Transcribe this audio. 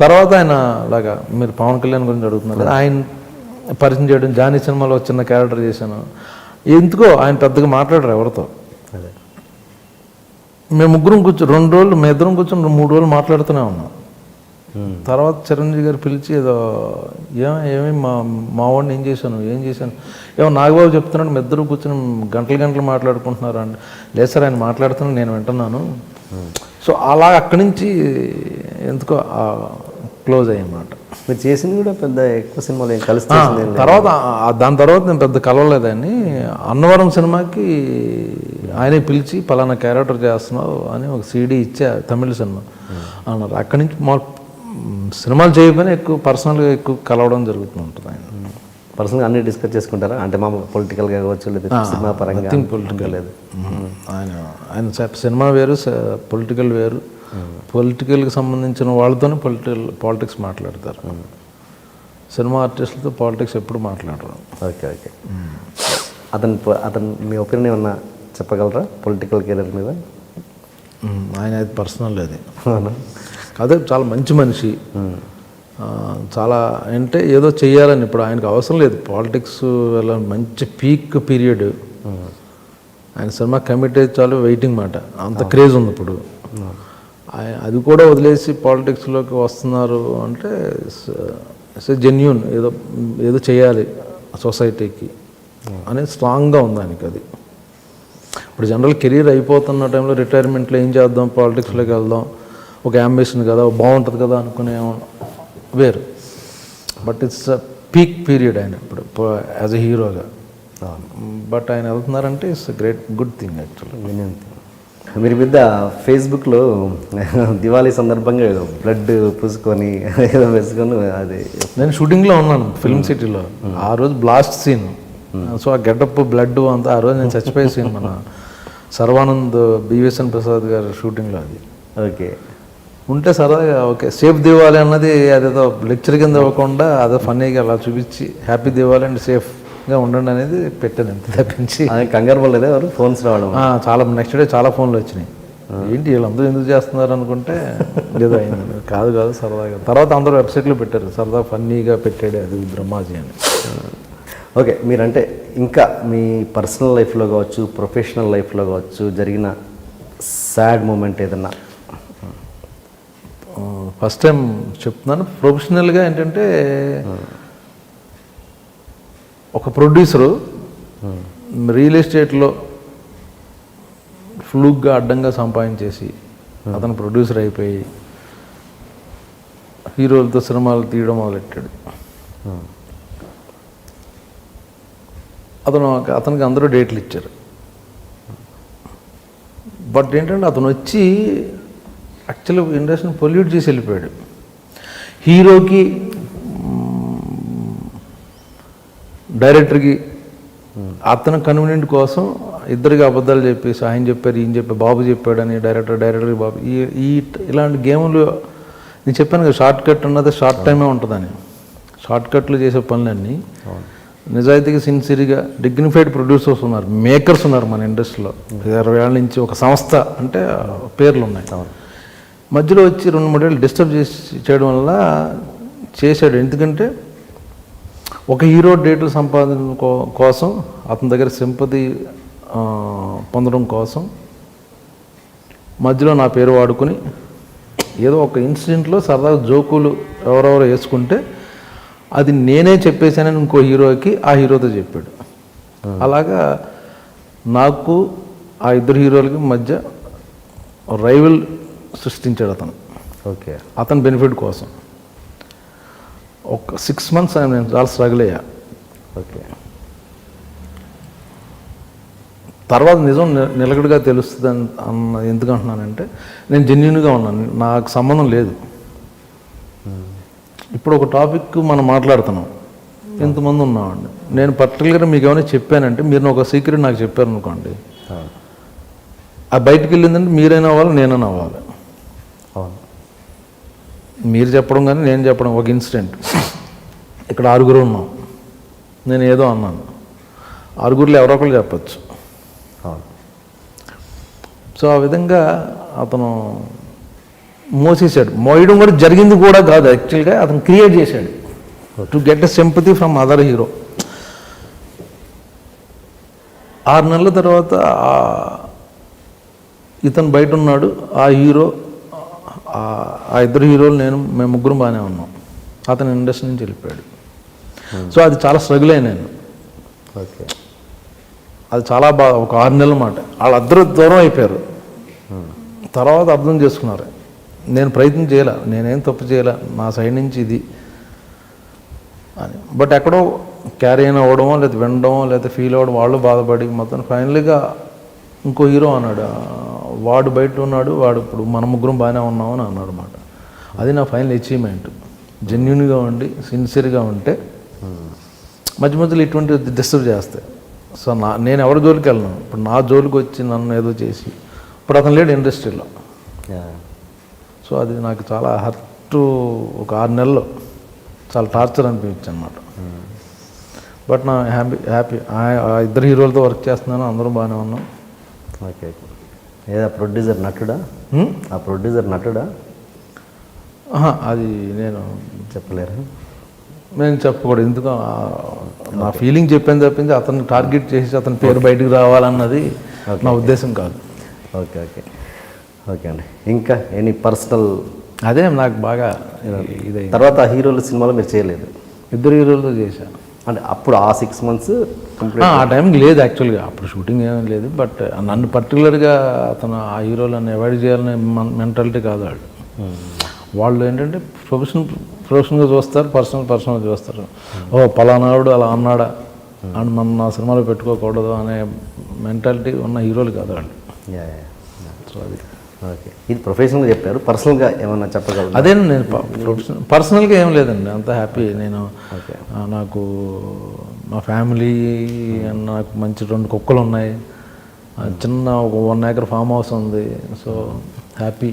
తర్వాత ఆయన అలాగా మీరు పవన్ కళ్యాణ్ గురించి అడుగుతున్నారు ఆయన పరిచయం చేయడం జానీ సినిమాలో చిన్న క్యారెక్టర్ చేశాను. ఎందుకో ఆయన పెద్దగా మాట్లాడరు ఎవరితో. మేము ముగ్గురం కూర్చో రెండు రోజులు మేము ఇద్దరం కూర్చొని మూడు రోజులు మాట్లాడుతూనే ఉన్నాం. తర్వాత చిరంజీవి గారు పిలిచి ఏదో ఏం ఏమి మా మా వాడిని ఏం చేశాను ఏం చేశాను? ఏమో నాగబాబు చెప్తున్నాడు మీ ఇద్దరు కూర్చొని గంటలు గంటలు మాట్లాడుకుంటున్నారు అండి. లేదు సార్ ఆయన మాట్లాడుతున్నాను నేను వింటున్నాను. సో అలా అక్కడి నుంచి ఎందుకో క్లోజ్ అయ్యన్నమాట మీరు చేసింది కూడా పెద్ద ఎక్కువ సినిమాలు ఏం కలిసి. తర్వాత దాని తర్వాత నేను పెద్ద కలవలేదని అన్నవరం సినిమాకి ఆయనే పిలిచి పలానా క్యారెక్టర్ చేస్తున్నావు అని ఒక సీడీ ఇచ్చా తమిళ సినిమా అన్నారు. అక్కడి నుంచి మా సినిమాలు చేయకపోయినా ఎక్కువ పర్సనల్గా ఎక్కువ కలవడం జరుగుతూ ఉంటుంది ఆయన. పర్సనల్గా అన్ని డిస్కస్ చేసుకుంటారా? అంటే మా పొలిటికల్గా కావచ్చు లేదా సినిమా పరంగా పొలిటికల్. లేదు. ఆయన ఆయన సినిమా వేరు పొలిటికల్ వేరు. పొలిటికల్కి సంబంధించిన వాళ్ళతోనే పొలిటికల్ పాలిటిక్స్ మాట్లాడతారు. సినిమా ఆర్టిస్టులతో పాలిటిక్స్ ఎప్పుడు మాట్లాడరు. Okay okay. అతను అతను మీ ఒపీనియన్ ఏమన్నా చెప్పగలరా? పొలిటికల్ కెరీర్ మీద? ఆయన అది పర్సనల్ అది. అదే చాలా మంచి మనిషి. చాలా అంటే ఏదో చెయ్యాలని ఇప్పుడు ఆయనకు అవసరం లేదు. పాలిటిక్స్ వల్ల మంచి పీక్ పీరియడ్. ఆయన సినిమా కమిట్ అయితే చాలు వెయిటింగ్ మాట. అంత క్రేజ్ ఉంది ఇప్పుడు. అది కూడా వదిలేసి పాలిటిక్స్లోకి వస్తున్నారు అంటే జెన్యున్ ఏదో ఏదో చేయాలి సొసైటీకి అనేది స్ట్రాంగ్గా ఉంది ఆయనకి అది ఇప్పుడు జనరల్ కెరీర్ అయిపోతున్న టైంలో రిటైర్మెంట్లో ఏం చేద్దాం? పాలిటిక్స్లోకి వెళ్దాం. ఒక అంబిషన్ కదా బాగుంటుంది కదా అనుకునే వేరు. బట్ ఇట్స్ పీక్ పీరియడ్ ఆయన ఇప్పుడు యాజ్ ఎ హీరోగా బట్ ఆయన వెళ్తున్నారంటే it's great good thing actually మీరు బిడ్డ ఫేస్బుక్లో దివాళీ సందర్భంగా ఏదో బ్లడ్ పూసుకొని ఏదో వేసుకొని అది. నేను షూటింగ్లో ఉన్నాను ఫిల్మ్ సిటీలో ఆ రోజు బ్లాస్ట్ సీన్ సో ఆ గెటప్ బ్లడ్ అంతా ఆ రోజు నేను చచ్చిపోయే సీన్ మన సర్వానంద్ బివిఎస్ఎన్ ప్రసాద్ గారి షూటింగ్లో అది. ఓకే. ఉంటే సరదాగా ఓకే సేఫ్ దివాలి అన్నది అదేదో లెక్చర్ కింద ఇవ్వకుండా అదే ఫన్నీగా అలా చూపించి హ్యాపీ దివాలి అండ్ సేఫ్గా ఉండండి అనేది పెట్టాను అంతే తప్పించి. కంగారు పడలేదు ఎవరు? ఫోన్స్ రావడం చాలా నెక్స్ట్ డే చాలా ఫోన్లు వచ్చినాయి. ఏంటి వీళ్ళందరూ ఎందుకు చేస్తున్నారు అనుకుంటే ఏదో అయింది. కాదు కాదు సరదాగా. తర్వాత అందరూ వెబ్సైట్లో పెట్టారు. సరదా ఫన్నీగా పెట్టాడు అది బ్రహ్మాజీ అని. ఓకే మీరంటే ఇంకా మీ పర్సనల్ లైఫ్లో కావచ్చు ప్రొఫెషనల్ లైఫ్లో కావచ్చు జరిగిన సాడ్ మూమెంట్ ఏదన్నా? ఫస్ట్ టైం చెప్తున్నాను. ప్రొఫెషనల్గా ఏంటంటే ఒక ప్రొడ్యూసరు రియల్ ఎస్టేట్లో ఫ్లూక్గా అడ్డంగా సంపాదించేసి అతను ప్రొడ్యూసర్ అయిపోయి హీరోలతో సినిమాలు తీయడం మొదలెట్టాడు. అతను అతనికి అందరూ డేట్లు ఇచ్చారు. బట్ ఏంటంటే అతను వచ్చి యాక్చువల్ ఇండస్ట్రీని పొల్యూట్ చేసి వెళ్ళిపోయాడు. హీరోకి మ్, డైరెక్టర్కి అతను కన్వీనియంట్ కోసం ఇద్దరికి అబద్ధాలు చెప్పేసి ఆయన చెప్పారు ఈయన చెప్పారు బాబు చెప్పాడని డైరెక్టర్ డైరెక్టర్ బాబు ఈ ఈ ఇలాంటి గేములు నేను చెప్పాను కదా షార్ట్ కట్ ఉన్నది షార్ట్ టైమే ఉంటుందని. షార్ట్ కట్లు చేసే పనులన్నీ నిజాయితీగా సిన్సియర్గా డిగ్నిఫైడ్ ప్రొడ్యూసర్స్ ఉన్నారు మేకర్స్ ఉన్నారు మన ఇండస్ట్రీలో. ఇరవై ఏళ్ళ నుంచి ఒక సంస్థ అంటే పేర్లు ఉన్నాయి. మధ్యలో వచ్చి రెండు మూడేళ్ళు డిస్టర్బ్ చేసి చేయడం వల్ల చేశాడు. ఎందుకంటే ఒక హీరో డేట్లు సంపాదన కోసం అతని దగ్గర సింపతి పొందడం కోసం మధ్యలో నా పేరు వాడుకుని ఏదో ఒక ఇన్సిడెంట్లో సరదాగా జోకులు ఎవరెవరో వేసుకుంటే అది నేనే చెప్పేశానని ఇంకో హీరోకి ఆ హీరోతో చెప్పాడు. అలాగా నాకు ఆ ఇద్దరు హీరోలకి మధ్య రైవల్ సృష్టించాడు అతను. ఓకే. అతని బెనిఫిట్ కోసం. ఒక సిక్స్ మంత్స్ నేను చాలా స్ట్రగుల్ అయ్యా ఓకే. తర్వాత నిజం నిలకడగా తెలుస్తుంది అన్- అన్న ఎందుకు అంటున్నానంటే నేను జెన్యున్గా ఉన్నాను. నాకు సంబంధం లేదు. ఇప్పుడు ఒక టాపిక్ మనం మాట్లాడుతున్నాం. ఎంతమంది ఉన్నామండి. నేను పర్టికులర్గా మీకు ఏమైనా చెప్పానంటే మీరు ఒక సీక్రెట్ నాకు చెప్పారు అనుకోండి అవును ఆ బయటికి వెళ్ళిందంటే మీరైనా అవ్వాలి నేనైనా అవ్వాలి. మీరు చెప్పడం కానీ నేను చెప్పడం ఒక ఇన్సిడెంట్. ఇక్కడ ఆరుగురు ఉన్నాం. నేను ఏదో అన్నాను. ఆరుగురిలో ఎవరో ఒకరు చెప్పచ్చు. సో ఆ విధంగా అతను మోసేసాడు మోయడం కూడా జరిగింది కూడా కాదు. యాక్చువల్గా అతను క్రియేట్ చేశాడు. To get a sympathy from other hero. ఆరు నెలల తర్వాత ఇతను బయట ఉన్నాడు. ఆ హీరో ఆ- ఇద్దరు హీరోలు నేను మేము ముగ్గురు బాగానే ఉన్నాం. అతను ఇండస్ట్రీ నుంచి వెళ్ళిపోయాడు. సో అది చాలా స్ట్రగుల్ అయ్యాను నేను. ఓకే. అది చాలా బాగా ఒక ఆరు నెలల మాట. వాళ్ళిద్దరూ దూరం అయిపోయారు. తర్వాత అర్థం చేసుకున్నారు. నేను ప్రయత్నం చేయలే నేనేం తప్పు చేయలే నా సైడ్ నుంచి ఇది అని. బట్ ఎక్కడో క్యారీ అయిన అవ్వడమో లేదా వినడమో లేదా ఫీల్ అవ్వడం వాళ్ళు బాధపడి మొత్తం ఫైనల్గా ఇంకో హీరో అన్నాడు "ఆ, వాడు బయట ఉన్నాడు వాడు ఇప్పుడు మన ముగ్గురం బాగానే ఉన్నాం అని అన్నాడు అనమాట అది నా ఫైనల్ అచీవ్మెంట్. జెన్యున్గా ఉండి సిన్సియర్గా ఉంటే మధ్య మధ్యలో ఇటువంటి డిస్టర్బ్ చేస్తాయి. సో నా నేను ఎవరి జోలికి వెళ్ళను. ఇప్పుడు నా జోలికి వచ్చి నన్ను ఏదో చేసి ఇప్పుడు అతను లేడు ఇండస్ట్రీలో. సో అది నాకు చాలా హర్ట్ ఒక ఆరు నెలలు. చాలా టార్చర్ అనిపించింది అనమాట బట్ నా హ్యాపీ హ్యాపీ ఇద్దరు హీరోలతో వర్క్ చేస్తున్నాను అందరూ బాగానే ఉన్నాం. ఓకే ఏదా ప్రొడ్యూసర్ నటుడా? హ్మ్? ఆ ప్రొడ్యూసర్ నటుడా? అది నేను చెప్పలేరు? నేను చెప్పకూడదు. ఎందుకు నా ఫీలింగ్ చెప్పాను తప్పించి అతన్ని టార్గెట్ చేసి అతని పేరు బయటకు రావాలన్నది నా ఉద్దేశం కాదు. ఓకే ఓకే ఓకే అండి. ఇంకా ఎనీ పర్సనల్ అదే నాకు బాగా ఇదే తర్వాత హీరోల సినిమాలో మీరు చేయలేదు? ఇద్దరు హీరోలతో చేశాను అంటే అప్పుడు ఆ సిక్స్ మంత్స్ ఆ టైంకి లేదు యాక్చువల్గా అప్పుడు షూటింగ్ ఏమీ లేదు బట్ నన్ను పర్టికులర్గా అతను ఆ హీరోలను అవాయిడ్ చేయాలనే మెంటాలిటీ కాదు వాళ్ళు వాళ్ళు ఏంటంటే ప్రొఫెషన్ ప్రొఫెషన్గా చూస్తారు పర్సనల్ పర్సనల్ చూస్తారు. ఓ పలానాడు అలా అన్నాడా? అని మనం నా సినిమాలో పెట్టుకోకూడదు అనే మెంటాలిటీ ఉన్న హీరోలు కాదు వాళ్ళు సో అది. ఓకే. ఇది ప్రొఫెషనల్గా చెప్పారు. పర్సనల్గా ఏమన్నా చెప్పగలరు? అదే నేను ప్రొఫెషనల్ పర్సనల్గా ఏం లేదండి. అంత హ్యాపీ నేను నాకు మా ఫ్యామిలీ అండ్ నాకు మంచి రెండు కుక్కలు ఉన్నాయి చిన్న ఒక వన్ ఏకర్ ఫామ్ హౌస్ ఉంది. So happy.